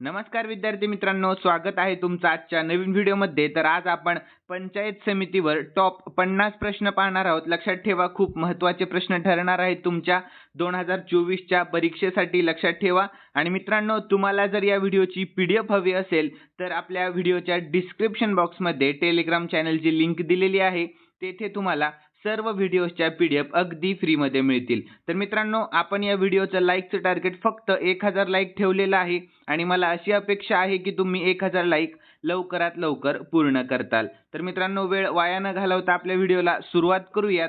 नमस्कार विद्यार्थी मित्रांनो स्वागत आहे तुमचं आजच्या नवीन व्हिडिओमध्ये. तर आज आपण पंचायत समितीवर टॉप पन्नास प्रश्न पाहणार आहोत. लक्षात ठेवा खूप महत्त्वाचे प्रश्न ठरणार आहेत तुमच्या. दोन हजार चोवीसच्या परीक्षेसाठी लक्षात ठेवा. आणि मित्रांनो तुम्हाला जर या व्हिडिओची पी डी एफ हवी असेल तर आपल्या व्हिडिओच्या डिस्क्रिप्शन बॉक्समध्ये टेलिग्राम चॅनलची लिंक दिलेली आहे. तेथे तुम्हाला सर्व व्हिडिओच्या पी डी एफ अगदी फ्रीमध्ये मिळतील. तर मित्रांनो आपण या व्हिडिओचं लाईकचं टार्गेट फक्त एक हजार लाईक ठेवलेलं आहे. आणि मला अशी अपेक्षा आहे की तुम्ही एक हजार लाईक लवकरात लवकर पूर्ण करताल. तर मित्रांनो वेळ वाया न घालवता आपल्या व्हिडिओला सुरुवात करूयात.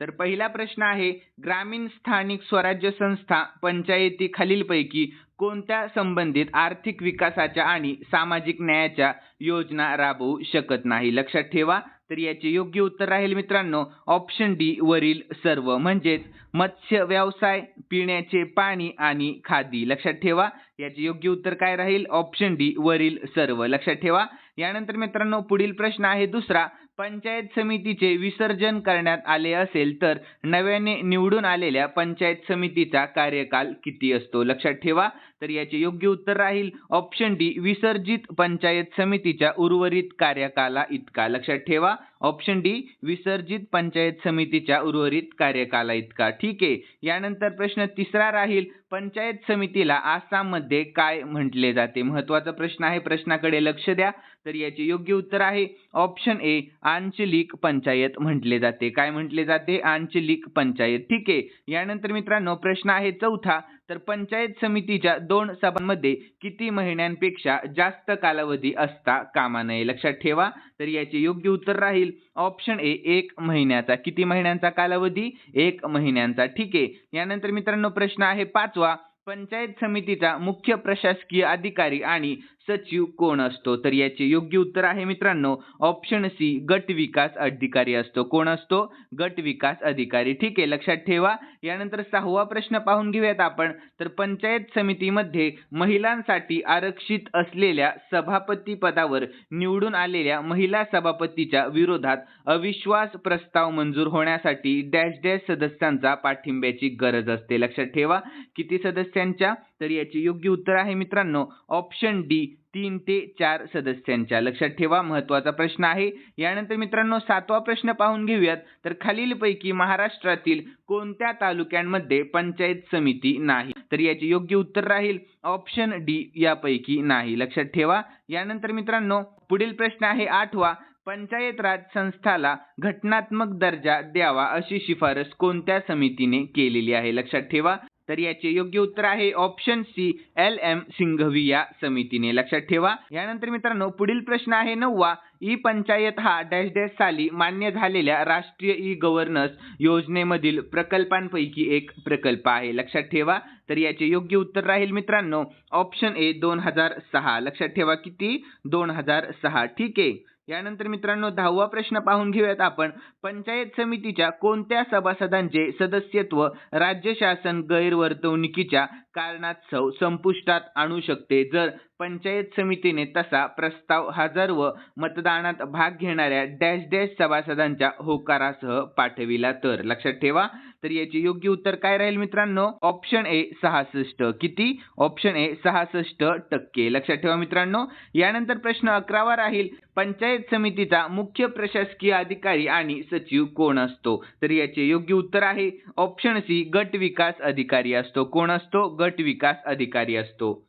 तर पहिला प्रश्न आहे ग्रामीण स्थानिक स्वराज्य संस्था पंचायती खालीलपैकी कोणत्या संबंधित आर्थिक विकासाच्या आणि सामाजिक न्यायाच्या योजना राबवू शकत नाही? लक्षात ठेवा तर याचे योग्य उत्तर राहील मित्रांनो ऑप्शन डी वरील सर्व. म्हणजेच मत्स्य व्यवसाय पिण्याचे पाणी आणि खादी. लक्षात ठेवा याचे योग्य उत्तर काय राहील? ऑप्शन डी वरील सर्व. लक्षात ठेवा. यानंतर मित्रांनो पुढील प्रश्न आहे दुसरा. पंचायत समितीचे विसर्जन करण्यात आले असेल तर नव्याने निवडून आलेल्या पंचायत समितीचा कार्यकाल किती असतो? लक्षात ठेवा. तर याचे योग्य उत्तर राहील. ऑप्शन डी विसर्जित पंचायत समितीच्या उर्वरित कार्यकाला इतका. लक्षात ठेवा. ऑप्शन डी विसर्जित पंचायत समितीच्या उर्वरित कार्यकाला इतका. ठीक आहे. यानंतर प्रश्न तिसरा राहील. पंचायत समितीला आसाममध्ये काय म्हटले जाते? महत्त्वाचा प्रश्न आहे. प्रश्नाकडे लक्ष द्या. तर याचे योग्य उत्तर आहे ऑप्शन ए आंचलिक पंचायत म्हटले जाते. काय म्हटले जाते? आंचलिक पंचायत. ठीक आहे. यानंतर मित्रांनो प्रश्न आहे चौथा. तर पंचायत समितीच्या दोन सभांमध्ये किती महिन्यांपेक्षा जास्त कालावधी असता कामा नये? लक्षात ठेवा. तर याचे योग्य उत्तर राहील. ऑप्शन ए एक महिन्याचा. किती महिन्यांचा कालावधी? एक महिन्यांचा. ठीक आहे. यानंतर मित्रांनो प्रश्न आहे पाचवा. पंचायत समितीचा मुख्य प्रशासकीय अधिकारी आणि सचिव कोण असतो? तर याचे योग्य उत्तर आहे मित्रांनो ऑप्शन सी गट विकास अधिकारी असतो. कोण असतो? गट विकास अधिकारी. ठीक आहे लक्षात ठेवा. यानंतर सहावा प्रश्न पाहून घेऊयात आपण. तर पंचायत समितीमध्ये महिलांसाठी आरक्षित असलेल्या सभापती पदावर निवडून आलेल्या महिला सभापतीच्या विरोधात अविश्वास प्रस्ताव मंजूर होण्यासाठी डॅश डॅश सदस्यांचा पाठिंब्याची गरज असते. लक्षात ठेवा. किती सदस्यांच्या? तर याचे योग्य उत्तर आहे मित्रांनो ऑप्शन डी तीन ते चार सदस्यांच्या. लक्षात ठेवा महत्त्वाचा प्रश्न आहे. यानंतर मित्रांनो सातवा प्रश्न पाहून घेऊयात. तर खालीलपैकी महाराष्ट्रातील कोणत्या तालुक्यांमध्ये पंचायत समिती नाही? तर याचे योग्य उत्तर राहील ऑप्शन डी यापैकी नाही. लक्षात ठेवा. यानंतर मित्रांनो पुढील प्रश्न आहे आठवा. पंचायत राज संस्थाला घटनात्मक दर्जा द्यावा अशी शिफारस कोणत्या समितीने केलेली आहे? लक्षात ठेवा. तर याचे योग्य उत्तर आहे option C L M Singhvi या समितीने. लक्षात ठेवा. यानंतर मित्रांनो पुढील प्रश्न आहे नववा. ई पंचायत हा डॅश डॅश साली मान्य झालेल्या राष्ट्रीय ई गव्हर्नन्स योजनेमधील प्रकल्पांपैकी एक प्रकल्प आहे. लक्षात ठेवा. तर याचे योग्य उत्तर राहील मित्रांनो ऑप्शन ए दोन हजार सहा. लक्षात ठेवा किती? दोन हजार सहा. ठीक आहे. यानंतर मित्रांनो दहावा प्रश्न पाहून घेऊयात आपण. पंचायत समितीच्या कोणत्या सभासदांचे सदस्यत्व राज्य शासन गैरवर्तवणुकीच्या कारणास्तव संपुष्टात आणू शकते? जर पंचायत समितीने तसा प्रस्ताव हजर व मतदानात भाग घेणाऱ्या डॅश डॅश सभासदांच्या होकारासह पाठविला तर. लक्षात ठेवा तर याचे योग्य उत्तर काय राहील मित्रांनो? ऑप्शन ए सहासष्ट. किती? ऑप्शन ए सहासष्ट टक्के. लक्षात ठेवा मित्रांनो. यानंतर प्रश्न अकरावा राहील. पंचायत समितीचा मुख्य प्रशासकीय अधिकारी आणि सचिव कोण असतो? तर याचे योग्य उत्तर आहे. ऑप्शन सी गट विकास अधिकारी असतो. कोण असतो? गट विकास अधिकारी असतो.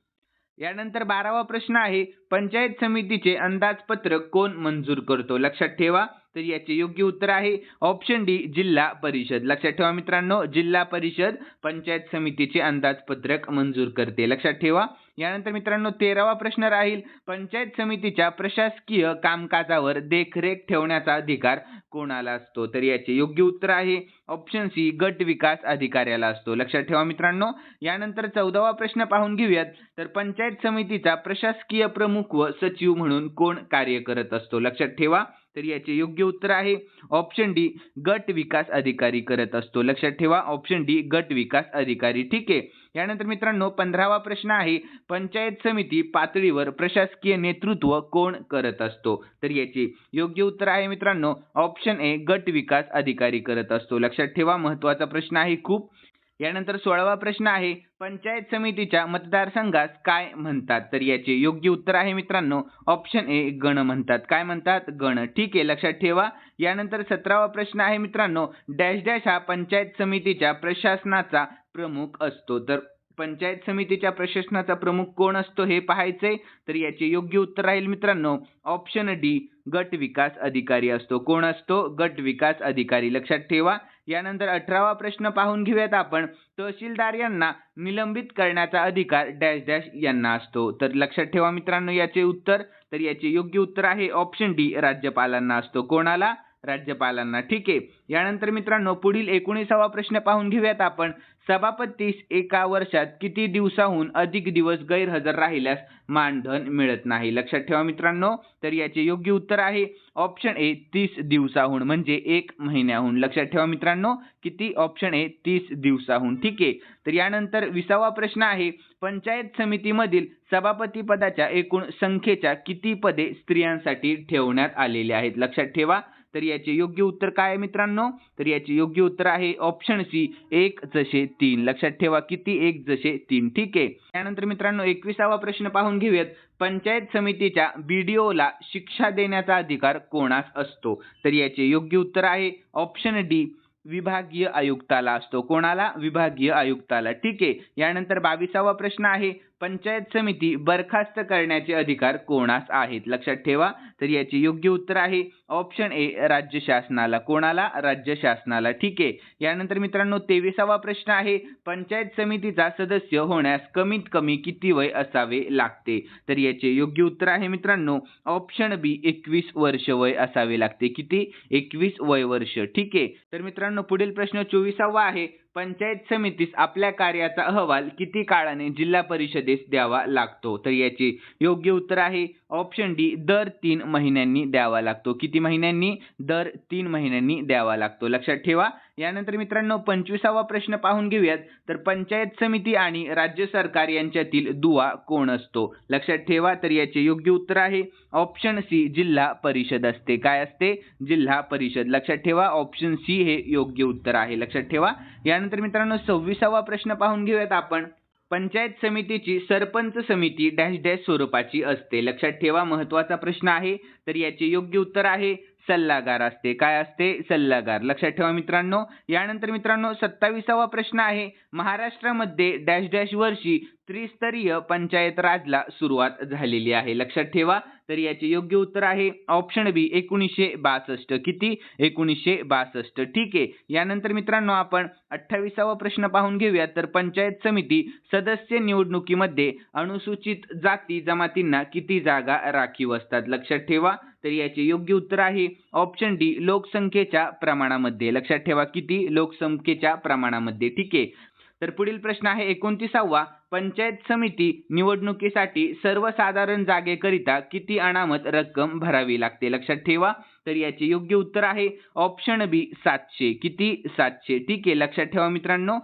यानंतर बारावा प्रश्न आहे. पंचायत समितीचे अंदाजपत्रक कोण मंजूर करतो? लक्षात ठेवा. तर याचे योग्य उत्तर आहे ऑप्शन डी जिल्हा परिषद. लक्षात ठेवा मित्रांनो जिल्हा परिषद पंचायत समितीचे अंदाजपत्रक मंजूर करते. लक्षात ठेवा. यानंतर मित्रांनो तेरावा प्रश्न राहील. पंचायत समितीच्या प्रशासकीय कामकाजावर देखरेख ठेवण्याचा अधिकार कोणाला असतो? तर याचे योग्य उत्तर आहे ऑप्शन सी गट विकास अधिकाऱ्याला असतो. लक्षात ठेवा मित्रांनो. यानंतर चौदावा प्रश्न पाहून घेऊयात. तर पंचायत समितीचा प्रशासकीय प्रमुख व सचिव म्हणून कोण कार्य करत असतो? लक्षात ठेवा. तर याचे योग्य उत्तर आहे ऑप्शन डी गट विकास अधिकारी करत असतो. लक्षात ठेवा ऑप्शन डी गट विकास अधिकारी. ठीक आहे. यानंतर मित्रांनो पंधरावा प्रश्न आहे पंचायत समिती पातळीवर प्रशासकीय नेतृत्व कोण करत असतो? तर याचे योग्य उत्तर आहे मित्रांनो ऑप्शन ए गट विकास अधिकारी करत असतो. लक्षात ठेवा महत्त्वाचा प्रश्न आहे खूप. यानंतर सोळावा प्रश्न आहे पंचायत समितीच्या मतदारसंघास काय म्हणतात? तर याचे योग्य उत्तर आहे मित्रांनो ऑप्शन ए गण म्हणतात. काय म्हणतात? गण. ठीक आहे लक्षात ठेवा. यानंतर सतरावा प्रश्न आहे मित्रांनो डॅश डॅश हा पंचायत समितीच्या प्रशासनाचा प्रमुख असतो. तर पंचायत समितीच्या प्रशासनाचा प्रमुख कोण असतो हे पाहायचंय. तर याचे योग्य उत्तर राहील मित्रांनो ऑप्शन डी गट विकास अधिकारी असतो. कोण असतो? गट विकास अधिकारी. लक्षात ठेवा. यानंतर अठरावा प्रश्न पाहून घेऊयात आपण. तहसीलदार यांना निलंबित करण्याचा अधिकार डॅश डॅश यांना असतो. तर लक्षात ठेवा मित्रांनो याचे उत्तर. तर याचे योग्य उत्तर आहे ऑप्शन डी राज्यपालांना असतो. कोणाला? राज्यपालांना. ठीक आहे. यानंतर मित्रांनो पुढील एकोणीसावा प्रश्न पाहून घेऊयात आपण. सभापतीस एका वर्षात किती दिवसाहून अधिक दिवस गैरहजर राहिल्यास मानधन मिळत नाही? लक्षात ठेवा मित्रांनो. तर याचे योग्य उत्तर आहे ऑप्शन ए तीस दिवसाहून म्हणजे एक महिन्याहून. लक्षात ठेवा मित्रांनो किती? ऑप्शन ए तीस दिवसाहून. ठीक आहे. तर यानंतर विसावा प्रश्न आहे पंचायत समितीमधील सभापती पदाच्या एकूण संख्येच्या किती पदे स्त्रियांसाठी ठेवण्यात आलेले आहेत? लक्षात ठेवा. तर याचे योग्य उत्तर काय आहे मित्रांनो? तर याचे योग्य उत्तर आहे ऑप्शन सी एक जसे तीन. लक्षात ठेवा किती? एक जसे तीन. ठीक आहे. त्यानंतर मित्रांनो एकविसावा प्रश्न पाहून घेऊयात. पंचायत समितीच्या बीडीओला शिक्षा देण्याचा अधिकार कोणास असतो? तर याचे योग्य उत्तर आहे ऑप्शन डी विभागीय आयुक्ताला असतो. कोणाला? विभागीय आयुक्ताला. ठीक आहे. यानंतर बावीसावा प्रश्न आहे. पंचायत समिती बरखास्त करण्याचे अधिकार कोणास आहेत? लक्षात ठेवा. तर याचे योग्य उत्तर आहे. ऑप्शन ए राज्य शासनाला. कोणाला? राज्य शासनाला. ठीक आहे. यानंतर मित्रांनो तेविसावा प्रश्न आहे. पंचायत समितीचा सदस्य होण्यास कमीत कमी किती वय असावे लागते? तर याचे योग्य उत्तर आहे मित्रांनो ऑप्शन बी एकवीस वर्ष वय असावे लागते. किती? एकवीस वय वर्ष. ठीक आहे. तर मित्रांनो पुढील प्रश्न चोवीसावा आहे. पंचायत समितीस आपल्या कार्याचा अहवाल किती काळाने जिल्हा परिषदेस द्यावा लागतो? तर याचे योग्य उत्तर आहे ऑप्शन डी दर तीन महिन्यांनी द्यावा लागतो. किती महिन्यांनी? दर तीन महिन्यांनी द्यावा लागतो. लक्षात ठेवा. यानंतर मित्रांनो पंचवीसावा प्रश्न पाहून घेऊयात. तर पंचायत समिती आणि राज्य सरकार यांच्यातील दुवा कोण असतो? लक्षात ठेवा तर याचे योग्य उत्तर आहे ऑप्शन सी जिल्हा परिषद असते. काय असते? जिल्हा परिषद. लक्षात ठेवा ऑप्शन सी हे योग्य उत्तर आहे. लक्षात ठेवा. यानंतर मित्रांनो सव्वीसावा प्रश्न पाहून घेऊयात आपण. पंचायत समितीची सरपंच समिती डॅश डॅश स्वरूपाची असते. लक्षात ठेवा महत्त्वाचा प्रश्न आहे. तर याचे योग्य उत्तर आहे सल्लागार असते. काय असते? सल्लागार. लक्षात ठेवा मित्रांनो. यानंतर मित्रांनो सत्तावीसावा प्रश्न आहे. महाराष्ट्रामध्ये डॅश डॅश वर्षी त्रिस्तरीय पंचायत राजला सुरुवात झालेली आहे. लक्षात ठेवा तर याचे योग्य उत्तर आहे ऑप्शन बी एकोणीसशे बासष्ट. किती? एकोणीसशे बासष्ट. ठीक आहे. यानंतर मित्रांनो आपण अठ्ठावीसावा प्रश्न पाहून घेऊया. तर पंचायत समिती सदस्य निवडणुकीमध्ये अनुसूचित जाती जमातींना किती जागा राखीव असतात? लक्षात ठेवा तर याचे योग्य उत्तर आहे ऑप्शन डी लोकसंख्येच्या प्रमाणामध्ये. लक्षात ठेवा किती? लोकसंख्येच्या प्रमाणामध्ये. ठीक आहे. तर पुढील प्रश्न आहे एकोणतीसावा. पंचायत समिती निवडणुकीसाठी सर्वसाधारण जागेकरिता किती अनामत रक्कम भरावी लागते? लक्षात ठेवा. तर याचे योग्य उत्तर आहे ऑप्शन बी सातशे. किती? सातशे. ठीक आहे. लक्षात ठेवा मित्रांनो.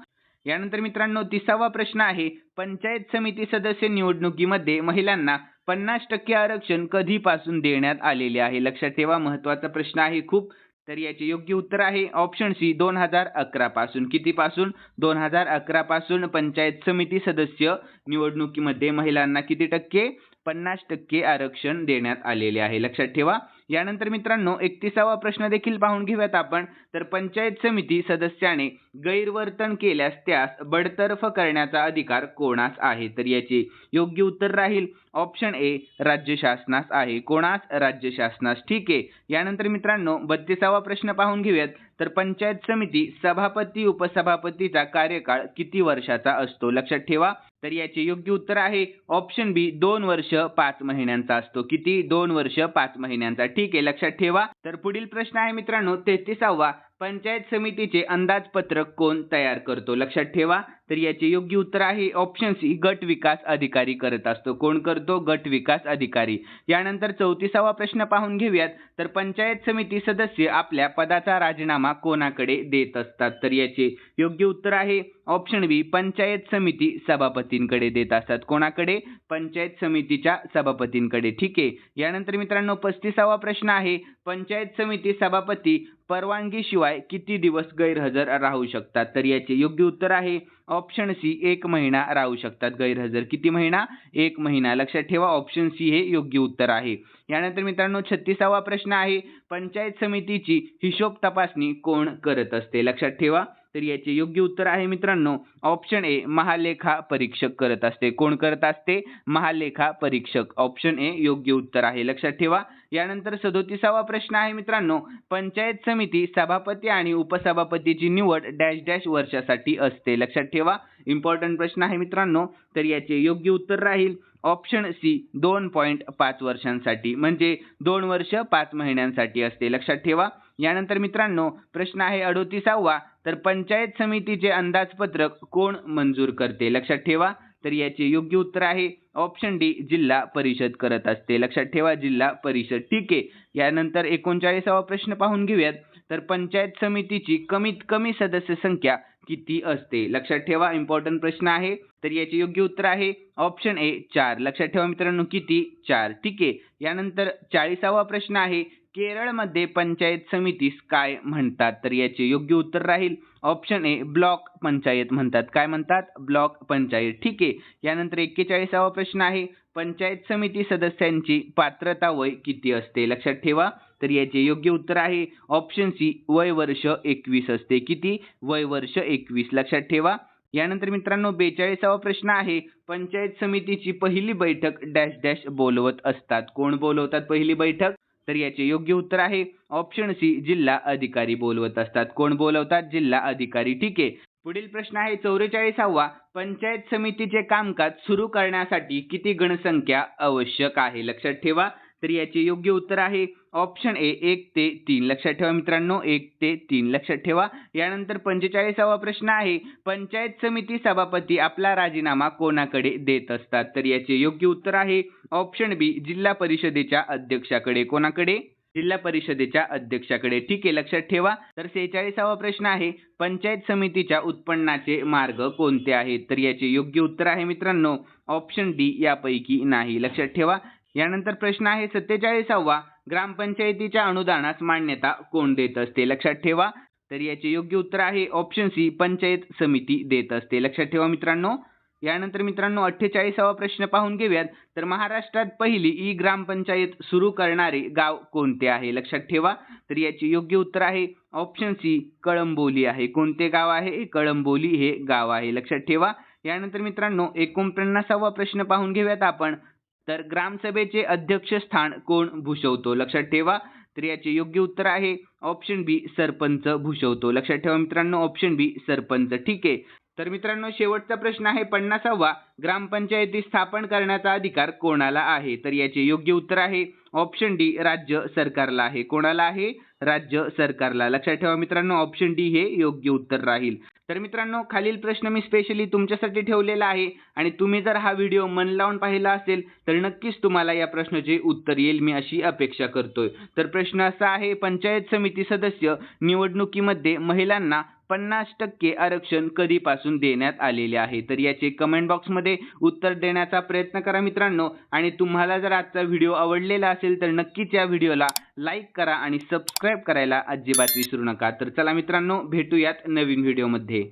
यानंतर मित्रांनो तिसावा प्रश्न आहे. पंचायत समिती सदस्य निवडणुकीमध्ये महिलांना पन्नास टक्के आरक्षण कधीपासून देण्यात आलेले आहे? लक्षात ठेवा. महत्त्वाचा प्रश्न आहे खूप. तर याचे योग्य उत्तर आहे ऑप्शन सी दोन हजार अकरा पासून. किती पासून दोन हजार अकरा पासून पंचायत समिती सदस्य निवडणुकीमध्ये महिलांना किती टक्के? पन्नास टक्के आरक्षण देण्यात आलेले आहे. लक्षात ठेवा. यानंतर मित्रांनो एकतीसावा प्रश्न देखील पाहून घेऊयात आपण. तर पंचायत समिती सदस्याने गैरवर्तन केल्यास त्यास बडतर्फ करण्याचा अधिकार कोणास आहे? तर याचे योग्य उत्तर राहील ऑप्शन ए राज्य शासनास आहे. कोणास? राज्य शासनास. ठीक आहे. यानंतर मित्रांनो बत्तीसावा प्रश्न पाहून घेऊयात. तर पंचायत समिती सभापती उपसभापतीचा कार्यकाळ किती वर्षाचा असतो? लक्षात ठेवा. तर याचे योग्य उत्तर आहे ऑप्शन बी दोन वर्ष पाच महिन्यांचा असतो. किती? दोन वर्ष पाच महिन्यांचा. ठीक आहे. लक्षात ठेवा. तर पुढील प्रश्न आहे मित्रांनो तेहतीसावा. पंचायत समितीचे अंदाजपत्रक कोण तयार करतो? लक्षात ठेवा. तर याचे योग्य उत्तर आहे ऑप्शन सी गट विकास अधिकारी करत असतो. कोण करतो? गट विकास अधिकारी. यानंतर चौतीसावा प्रश्न पाहून घेऊयात. तर पंचायत समिती सदस्य आपल्या पदाचा राजीनामा कोणाकडे देत असतात? तर याचे योग्य उत्तर आहे ऑप्शन बी पंचायत समिती सभापतींकडे देत असतात. कोणाकडे? पंचायत समितीच्या सभापतींकडे. ठीक आहे. यानंतर मित्रांनो पस्तीसावा प्रश्न आहे पंचायत समिती सभापती परवानगीशिवाय किती दिवस गैरहजर राहू शकतात? तर याचे योग्य उत्तर आहे ऑप्शन सी एक महिना राहू शकतात गैरहजर. किती महिना? एक महिना. लक्षात ठेवा ऑप्शन सी हे योग्य उत्तर आहे. यानंतर मित्रांनो छत्तीसावा प्रश्न आहे पंचायत समितीची हिशोब तपासणी कोण करत असते? लक्षात ठेवा तर याचे योग्य उत्तर आहे मित्रांनो ऑप्शन ए महालेखा परीक्षक करत असते. कोण करत असते? महालेखा परीक्षक. ऑप्शन ए योग्य उत्तर आहे. लक्षात ठेवा. यानंतर सदोतीसावा प्रश्न आहे मित्रांनो. पंचायत समिती सभापती आणि उपसभापतीची निवड डॅश डॅश वर्षासाठी असते. लक्षात ठेवा. इम्पॉर्टंट प्रश्न आहे मित्रांनो. तर याचे योग्य उत्तर राहील. ऑप्शन सी दोन पॉईंट पाच वर्षांसाठी. म्हणजे दोन वर्ष पाच महिन्यांसाठी असते. लक्षात ठेवा. यानंतर मित्रांनो प्रश्न आहे अडोतीसावा. तर पंचायत समितीचे अंदाजपत्रक कोण मंजूर करते? लक्षात ठेवा. तर याचे योग्य उत्तर आहे ऑप्शन डी जिल्हा परिषद करत असते. लक्षात ठेवा जिल्हा परिषद. ठीक आहे. यानंतर एकोणचाळीसावा प्रश्न पाहून घेऊयात. तर पंचायत समितीची कमीत कमी सदस्य संख्या किती असते? लक्षात ठेवा इम्पॉर्टंट प्रश्न आहे. तर याचे योग्य उत्तर आहे ऑप्शन ए चार. लक्षात ठेवा मित्रांनो किती? चार. ठीक आहे. यानंतर चाळीसावा प्रश्न आहे. केरळमध्ये पंचायत समितीस काय म्हणतात? तर याचे योग्य उत्तर राहील. ऑप्शन ए ब्लॉक पंचायत म्हणतात. काय म्हणतात? ब्लॉक पंचायत. ठीक आहे. यानंतर एक्केचाळीसावा प्रश्न आहे. पंचायत समिती सदस्यांची पात्रता वय किती असते? लक्षात ठेवा. तर याचे योग्य उत्तर आहे. ऑप्शन सी वय वर्ष एकवीस असते. किती? वय वर्ष एकवीस. लक्षात ठेवा. यानंतर मित्रांनो बेचाळीसावा प्रश्न आहे. पंचायत समितीची पहिली बैठक डॅश डॅश बोलवत असतात. कोण बोलवतात पहिली बैठक? तर याचे योग्य उत्तर आहे. ऑप्शन सी जिल्हा अधिकारी बोलवत असतात. कोण बोलवतात? जिल्हा अधिकारी. ठीक आहे. पुढील प्रश्न आहे चौवेचाळीसावा पंचायत समितीचे कामकाज सुरू करण्यासाठी किती गणसंख्या आवश्यक आहे? लक्षात ठेवा. तर याचे योग्य उत्तर आहे ऑप्शन ए एक ते तीन. लक्षात ठेवा मित्रांनो एक ते तीन. लक्षात ठेवा. यानंतर पंचेचाळीसावा प्रश्न आहे. पंचायत समिती सभापती आपला राजीनामा कोणाकडे देत असतात? तर याचे योग्य उत्तर आहे ऑप्शन बी जिल्हा परिषदेच्या अध्यक्षाकडे. कोणाकडे? जिल्हा परिषदेच्या अध्यक्षाकडे. ठीक आहे लक्षात ठेवा. तर सेहेचाळीसावा प्रश्न आहे पंचायत समितीच्या उत्पन्नाचे मार्ग कोणते आहेत? तर याचे योग्य उत्तर आहे मित्रांनो ऑप्शन डी यापैकी नाही. लक्षात ठेवा. यानंतर प्रश्न आहे सत्तेचाळीसावा ग्रामपंचायतीच्या अनुदानास मान्यता कोण देत असते? लक्षात ठेवा. तर याचे योग्य उत्तर आहे ऑप्शन सी पंचायत समिती देत असते. लक्षात ठेवा मित्रांनो. यानंतर मित्रांनो अठ्ठेचाळीसावा प्रश्न पाहून घेऊयात. तर महाराष्ट्रात पहिली ई ग्रामपंचायत सुरू करणारे गाव कोणते आहे? लक्षात ठेवा. तर याचे योग्य उत्तर आहे ऑप्शन सी कळंबोली आहे. कोणते गाव आहे? कळंबोली हे गाव आहे. लक्षात ठेवा. यानंतर मित्रांनो एकोणपन्नासावा प्रश्न पाहून घेऊयात आपण. तर ग्रामसभेचे अध्यक्षस्थान कोण भूषवतो? लक्षात ठेवा. तर याचे योग्य उत्तर आहे ऑप्शन बी सरपंच भूषवतो. लक्षात ठेवा मित्रांनो ऑप्शन बी सरपंच. ठीक आहे. तर मित्रांनो शेवटचा प्रश्न आहे. पन्नासावा ग्रामपंचायती स्थापन करण्याचा अधिकार कोणाला आहे? तर याचे योग्य उत्तर आहे. ऑप्शन डी राज्य सरकारला आहे. कोणाला आहे? राज्य सरकारला. लक्षात ठेवा मित्रांनो ऑप्शन डी हे योग्य उत्तर राहील. तर मित्रांनो खालील प्रश्न मी स्पेशली तुमच्यासाठी ठेवलेला आहे. आणि तुम्ही जर हा व्हिडिओ मन लावून पाहिला असेल तर नक्कीच तुम्हाला या प्रश्नाचे उत्तर येईल. मी अशी अपेक्षा करतोय. तर प्रश्न असा आहे पंचायत समिती सदस्य निवडणुकीमध्ये महिलांना पन्नास टक्के आरक्षण कधीपासून देण्यात आलेले आहे? तर याचे कमेंट बॉक्समध्ये उत्तर देण्याचा प्रयत्न करा मित्रांनो. आणि तुम्हाला जर आजचा व्हिडिओ आवडलेला असेल तर नक्कीच या व्हिडिओला लाईक करा आणि सबस्क्राईब करायला अजिबात विसरू नका. तर चला मित्रांनो भेटूयात नवीन व्हिडिओमध्ये